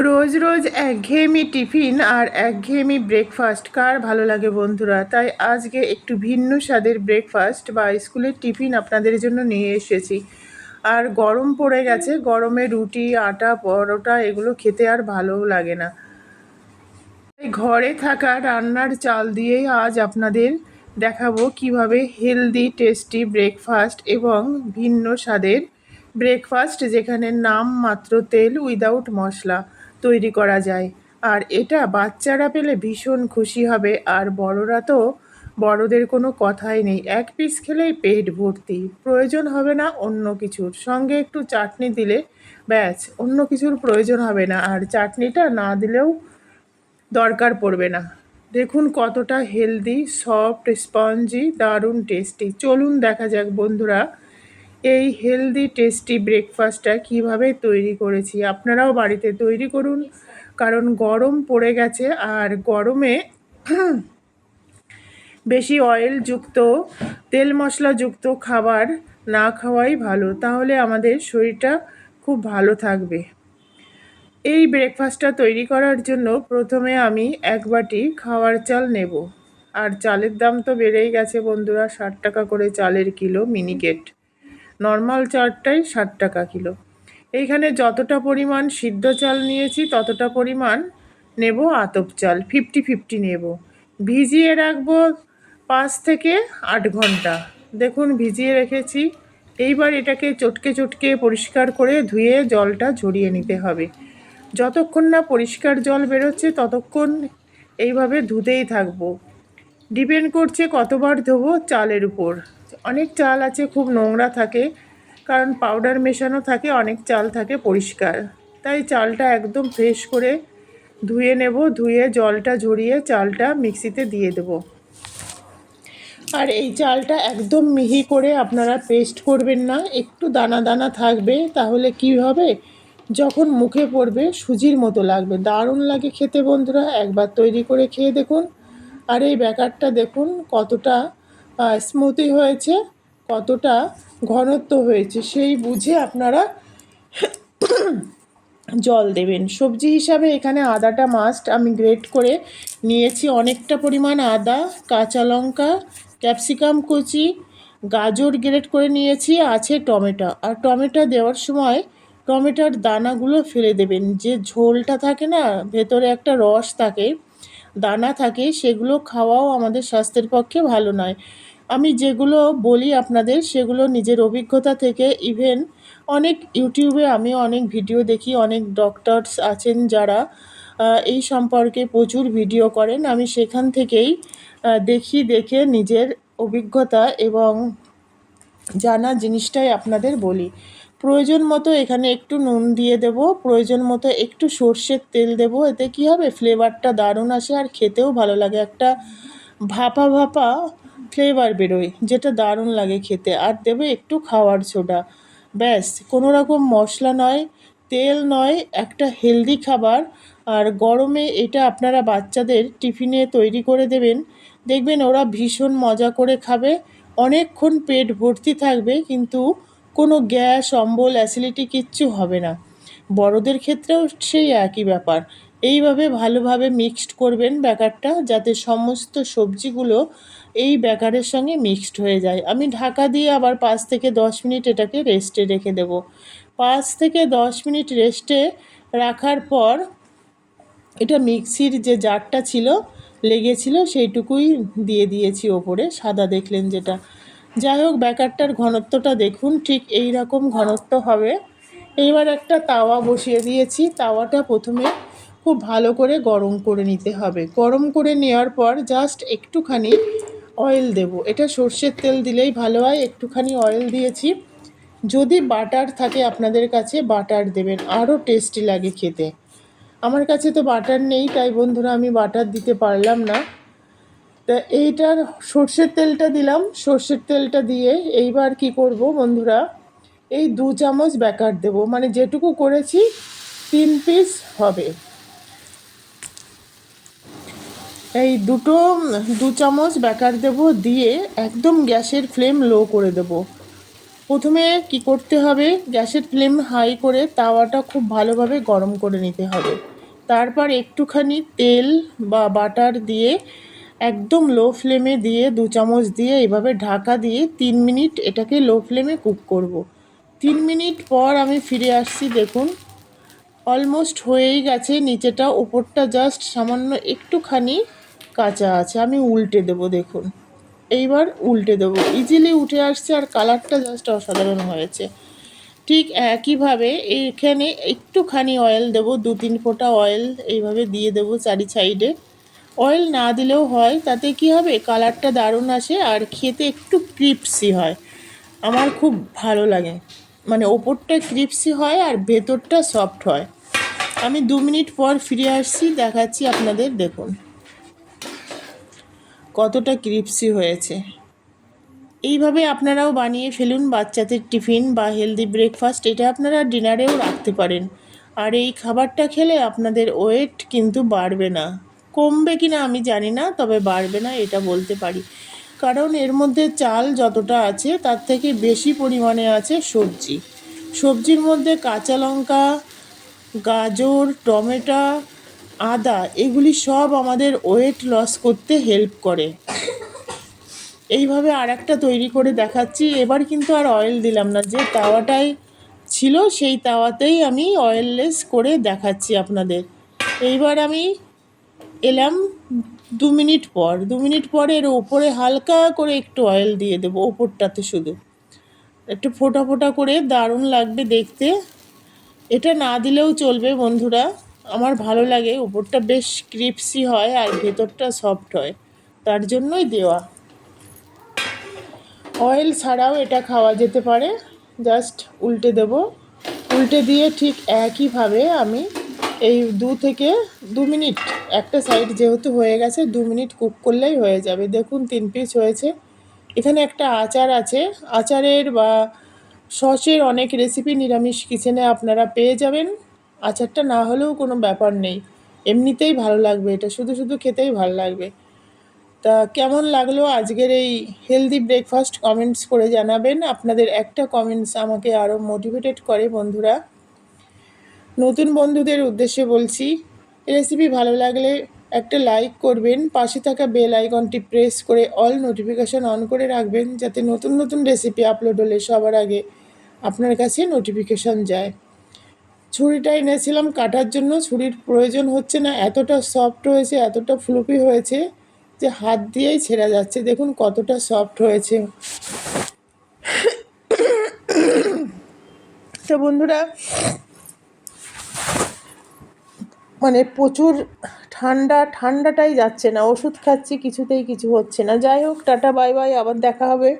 রোজ রোজ একঘেয়েমি টিফিন আর একঘেয়েমি ব্রেকফাস্ট। কার ভালো লাগে বন্ধুরা? তাই আজকে একটু ভিন্ন স্বাদের ব্রেকফাস্ট বা স্কুলের টিফিন আপনাদের জন্য নিয়ে এসেছি। আর গরম পড়ে গেছে, গরমে রুটি, আটা, পরোটা এগুলো খেতে আর ভালো লাগে না। ঘরে থাকা রান্নার চাল দিয়েই আজ আপনাদের দেখাবো কীভাবে হেলদি, টেস্টি ব্রেকফাস্ট এবং ভিন্ন স্বাদের ব্রেকফাস্ট যেখানে নাম মাত্র তেল উইদাউট মশলা। তৈরি করা যায়। আর এটা বাচ্চারা পেলে ভীষণ খুশি হবে, আর বড়রা তো বড়দের কোনো কথাই নেই। এক পিস খেলেই পেট ভর্তি। প্রয়োজন হবে না অন্য কিছুর। সঙ্গে একটু চাটনি দিলে ব্যাস, অন্য কিছুর প্রয়োজন হবে না। আর চাটনিটা না দিলেও দরকার পড়বে না। দেখুন কতটা হেলদি সফট স্পঞ্জি দারুণ টেস্টি চলুন দেখা যাক বন্ধুরা এই হেলদি টেস্টি ব্রেকফাস্টটা কীভাবে তৈরি করেছি? আপনারাও বাড়িতে তৈরি করুন, কারণ গরম পড়ে গেছে আর গরমে বেশি অয়েলযুক্ত তেল মশলাযুক্ত খাবার না খাওয়াই ভালো। তাহলে আমাদের শরীরটা খুব ভালো থাকবে। এই ব্রেকফাস্টটা তৈরি করার জন্য প্রথমে আমি এক বাটি খাওয়ার চাল নেব। আর চালের দাম তো বেড়েই গেছে বন্ধুরা, ষাট টাকা করে চালের কিলো মিনিকেট নর্মাল চালটাই ষাট টাকা কিলো। এইখানে যতটা পরিমাণ সিদ্ধ চাল নিয়েছি, ততটা পরিমাণ নেব আতপ চাল ফিফটি ফিফটি নেব। ভিজিয়ে রাখব পাঁচ থেকে আট ঘণ্টা। দেখুন, ভিজিয়ে রেখেছি। এইবার এটাকে চটকে চটকে পরিষ্কার করে ধুয়ে জলটা ঝরিয়ে নিতে হবে। যতক্ষণ না পরিষ্কার জল বেরোচ্ছে, ততক্ষণ এইভাবে ধুতেই থাকব। ডিপেন্ড করছে কতবার ধোবো চালের উপর। অনেক চাল আছে, খুব নোংরা থাকে, কারণ পাউডার মেশানো থাকে, অনেক চাল থাকে পরিষ্কার। তাই চালটা একদম ফ্রেশ করে ধুয়ে নেব, ধুয়ে জলটা ঝরিয়ে চালটা মিক্সিতে দিয়ে দেবো। আর এই চালটা একদম মিহি করে আপনারা পেস্ট করবেন না, একটু দানা দানা থাকবে, তাহলে কি হবে? যখন মুখে পড়বে, সুজির মতো লাগবে। দারুণ লাগে খেতে বন্ধুরা, একবার তৈরি করে খেয়ে দেখুন। আর এই ব্যাকারটা দেখুন কতটা স্মুথি হয়েছে, কতটা ঘনত্ব হয়েছে, সেই বুঝে আপনারা জল দেবেন। সবজি হিসাবে এখানে আদাটা মাস্ট আমি গ্রেট করে নিয়েছি অনেকটা পরিমাণ আদা, কাঁচা লঙ্কা ক্যাপসিকাম কুচি, গাজর গ্রেট করে নিয়েছি, আছে টমেটো। আর টমেটো দেওয়ার সময় টমেটোর দানাগুলো ফেলে দেবেন, যে ঝোলটা থাকে না, ভেতরে একটা রস থাকে দানা থাকে, সেগুলো খাওয়াও আমাদের স্বাস্থ্যের পক্ষে ভালো নয়। আমি যেগুলো বলি আপনাদের, সেগুলো নিজের অভিজ্ঞতা থেকে ইভেন অনেক ইউটিউবে আমি অনেক ভিডিও দেখি, অনেক ডক্টরস আছেন যারা এই সম্পর্কে প্রচুর ভিডিও করেন। আমি সেখান থেকেই দেখি, দেখে নিজের অভিজ্ঞতা এবং জানা জিনিসটাই আপনাদের বলি। প্রয়োজন মতো এখানে একটু নুন দিয়ে দেব, প্রয়োজন মতো একটু সর্ষের তেল দেব, এতে কি হবে? ফ্লেভারটা দারুণ আসে আর খেতেও ভালো লাগে। একটা ভাপা ভাপা ফ্লেভার বেরোয়, যেটা দারুণ লাগে খেতে। আর দেবে একটু খাওয়ার সোডা ব্যাস, কোনো রকম মশলা নয়, তেল নয়, একটা হেলদি খাবার। আর গরমে এটা আপনারা বাচ্চাদের টিফিনে তৈরি করে দেবেন। দেখবেন ওরা ভীষণ মজা করে খাবে। অনেকক্ষণ পেট ভর্তি থাকবে, কিন্তু কোনো গ্যাস, অম্বল, অ্যাসিডিটি কিচ্ছু হবে না। বড়দের ক্ষেত্রেও সেই একই ব্যাপার। এইভাবে ভালোভাবে মিক্সড করবেন ব্যাকারটা যাতে সমস্ত সবজিগুলো এই ব্যাকারের সঙ্গে মিক্সড হয়ে যায়। আমি ঢাকা দিয়ে আবার পাঁচ থেকে দশ মিনিট এটাকে রেস্টে রেখে দেব। পাঁচ থেকে দশ মিনিট রেস্টে রাখার পর এটা মিক্সির যে জারটা ছিল, লেগেছিল সেইটুকুই দিয়ে দিয়েছি ওপরে। সাদা দেখলেন যেটা। যাই হোক, ব্যাকারটার ঘনত্বটা দেখুন, ঠিক এই রকম ঘনত্ব হবে। এইবার একটা তাওয়া বসিয়ে দিয়েছি। তাওয়াটা প্রথমে খুব ভালো করে গরম করে নিতে হবে। গরম করে নেওয়ার পর জাস্ট একটুখানি অয়েল দেব। এটা সর্ষের তেল দিলেই ভালো হয়। একটুখানি অয়েল দিয়েছি। যদি বাটার থাকে আপনাদের কাছে, বাটার দেবেন। আরও টেস্টি লাগে খেতে। আমার কাছে তো বাটার নেই, তাই বন্ধুরা আমি বাটার দিতে পারলাম না। তা এইটার সর্ষের তেলটা দিলাম। সর্ষের তেলটা দিয়ে এইবার কি করব বন্ধুরা? এই দু চামচ ব্যাকার দেব। মানে যেটুকু করেছি তিন পিস হবে। এই দুটো, দু চামচ ব্যাকার দেব দিয়ে একদম গ্যাসের ফ্লেম লো করে দেব। প্রথমে কি করতে হবে? গ্যাসের ফ্লেম হাই করে তাওয়াটা খুব ভালোভাবে গরম করে নিতে হবে। তারপর একটুখানি তেল বা বাটার দিয়ে একদম লো ফ্লেমে দিয়ে দু চামচ দিয়ে এভাবে ঢাকা দিয়ে তিন মিনিট এটাকে লো ফ্লেমে কুক করব। তিন মিনিট পর আমি ফিরে আসছি, দেখুন। অলমোস্ট হয়েই গেছে, নিচেটা ওপরটা জাস্ট সামান্য একটুখানি কাঁচা আছে। আমি উল্টে দেবো, দেখুন। এইবার উল্টে দেবো। ইজিলি উঠে আসছে আর কালারটা জাস্ট অসাধারণ হয়েছে। ঠিক একইভাবে এখানে একটুখানি অয়েল দেব দু তিন ফোঁটা অয়েল এইভাবে দিয়ে দেবো চারি সাইডে অয়েল না দিলেও হয়, তাতে কি হবে? কালারটা দারুণ আসে আর খেতে একটু ক্রিপসি হয়। আমার খুব ভালো লাগে। মানে ওপরটা ক্রিপসি হয় আর ভেতরটা সফট হয়। আমি দু মিনিট পর ফিরে আসছি, দেখাচ্ছি আপনাদের, দেখুন। কতটা ক্রিপসি হয়েছে। এইভাবে আপনারাও বানিয়ে ফেলুন বাচ্চাদের টিফিন বা হেলদি ব্রেকফাস্ট এটা আপনারা ডিনারেও রাখতে পারেন। আর এই খাবারটা খেলে আপনাদের ওয়েট কিন্তু বাড়বে না। কমবে কি না আমি জানি না, তবে বাড়বে না, এটা বলতে পারি। কারণ এর মধ্যে চাল যতটা আছে, তার থেকে বেশি পরিমাণে আছে সবজি। সবজির মধ্যে কাঁচা লঙ্কা, গাজর, টমেটো, আদা, এগুলি সব আমাদের ওয়েট লস করতে হেল্প করে। এইভাবে আর একটা তৈরি করে দেখাচ্ছি। এবার কিন্তু আর অয়েল দিলাম না, যে তাওয়াটাই ছিল সেই তাওয়াতেই আমি অয়েললেস করে দেখাচ্ছি আপনাদের। এইবার আমি এলাম দু মিনিট পর, দু মিনিট পরে এর ওপরে হালকা করে একটু অয়েল দিয়ে দেবো, ওপরটাতে শুধু। একটু ফোটা ফোটা করে দারুণ লাগবে দেখতে। এটা না দিলেও চলবে বন্ধুরা, আমার ভালো লাগে। উপরটা বেশ ক্রিপসি হয় আর ভেতরটা সফট হয়, তার জন্যই দেওয়া। অয়েল ছাড়াও এটা খাওয়া যেতে পারে জাস্ট উল্টে দেব। উল্টে দিয়ে ঠিক একইভাবে আমি এই দু থেকে দু মিনিট একটা সাইড যেহেতু হয়ে গেছে, দু মিনিট কুক করলেই হয়ে যাবে। দেখুন, তিন পিস হয়েছে। এখানে একটা আচার আছে। আচারের বা সসের অনেক রেসিপি নিরামিষ কিচেনে আপনারা পেয়ে যাবেন। আচারটা না হলেও কোনো ব্যাপার নেই। এমনিতেই ভালো লাগবে এটা। শুধু শুধু খেতেই ভালো লাগবে। তা কেমন লাগল আজকের এই হেলদি ব্রেকফাস্ট কমেন্টস করে জানাবেন। আপনাদের একটা কমেন্টস আমাকে আরও মোটিভেটেড করে বন্ধুরা। নতুন বন্ধুদের উদ্দেশ্যে বলছি রেসিপি ভালো লাগলে একটা লাইক করবেন, পাশে থাকা বেল আইকনটি প্রেস করে অল নোটিফিকেশান অন করে রাখবেন, যাতে নতুন নতুন রেসিপি আপলোড হলে সবার আগে আপনার কাছে নোটিফিকেশান যায়। ছুরিটা এনেছিলাম কাটার জন্য, ছুরির প্রয়োজন হচ্ছে না, এতটা সফট হয়েছে, এতটা ফ্লুপি হয়েছে যে হাত দিয়েই ছেঁড়া যাচ্ছে। দেখুন কতটা সফট হয়েছে। তো বন্ধুরা মানে প্রচুর ঠান্ডা, ঠান্ডাটাই যাচ্ছে না। ওষুধ খাচ্ছি, কিছুতেই কিছু হচ্ছে না। যাই হোক, টাটা, বাই বাই, আবার দেখা হবে।